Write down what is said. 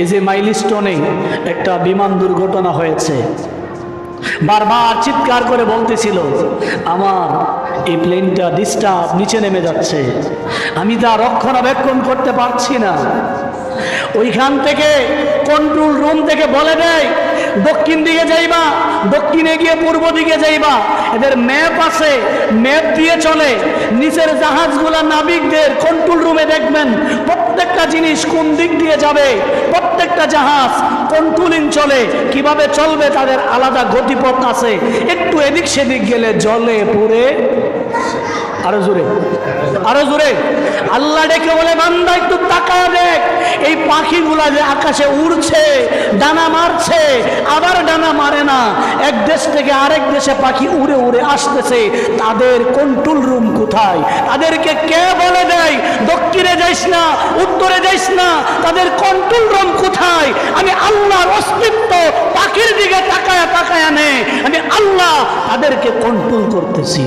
এই যে মাইলস্টোনে একটা বিমান দুর্ঘটনা হয়েছে। বারবার চিৎকার করে বলতেছিল, আমার এই প্লেনটা ডিস্টার্ব নিচে নেমে যাচ্ছে। আমি তা রক্ষণাবেক্ষণ করতে পারছি না। ওইখান থেকে কন্ট্রোল রুম থেকে বলে দেয়, দক্ষিণ দিকে যাইবা দক্ষিণে গিয়ে পূর্ব দিকে যাইবা। এদের ম্যাপ আছে ম্যাপ দিয়ে চলে। নিচের জাহাজগুলা নাবিকদের কন্ট্রোল রুমে দেখবেন, প্রত্যেকটা জিনিস কোন দিক দিয়ে যাবে, প্রত্যেকটা জাহাজ কন্ট্রোলিং চলে। কীভাবে চলবে তাদের আলাদা গতিপথ আছে। একটু এদিক সেদিক গেলে জলে পুরে আরও জোরে আরও জোরে। আল্লাহ ডেকে বলে, বান্দা, একটু তাকায় দেখ। এই পাখিগুলা যে আকাশে উড়ছে, ডানা মারছে, আবার ডানা মারে না। এক দেশ থেকে আরেক দেশে পাখি উড়ে উড়ে আসতেছে। তাদের কন্ট্রোল রুম কোথায়? তাদেরকে কে বলে দেয়? দক্ষিণে যাইস না, উত্তরে যাইস না, তাদের কন্ট্রোল রুম কোথায়? আমি আল্লাহর অস্তিত্ব পাখির দিকে তাকায় তাকায় নে। আমি আল্লাহ তাদেরকে কন্ট্রোল করতেছি।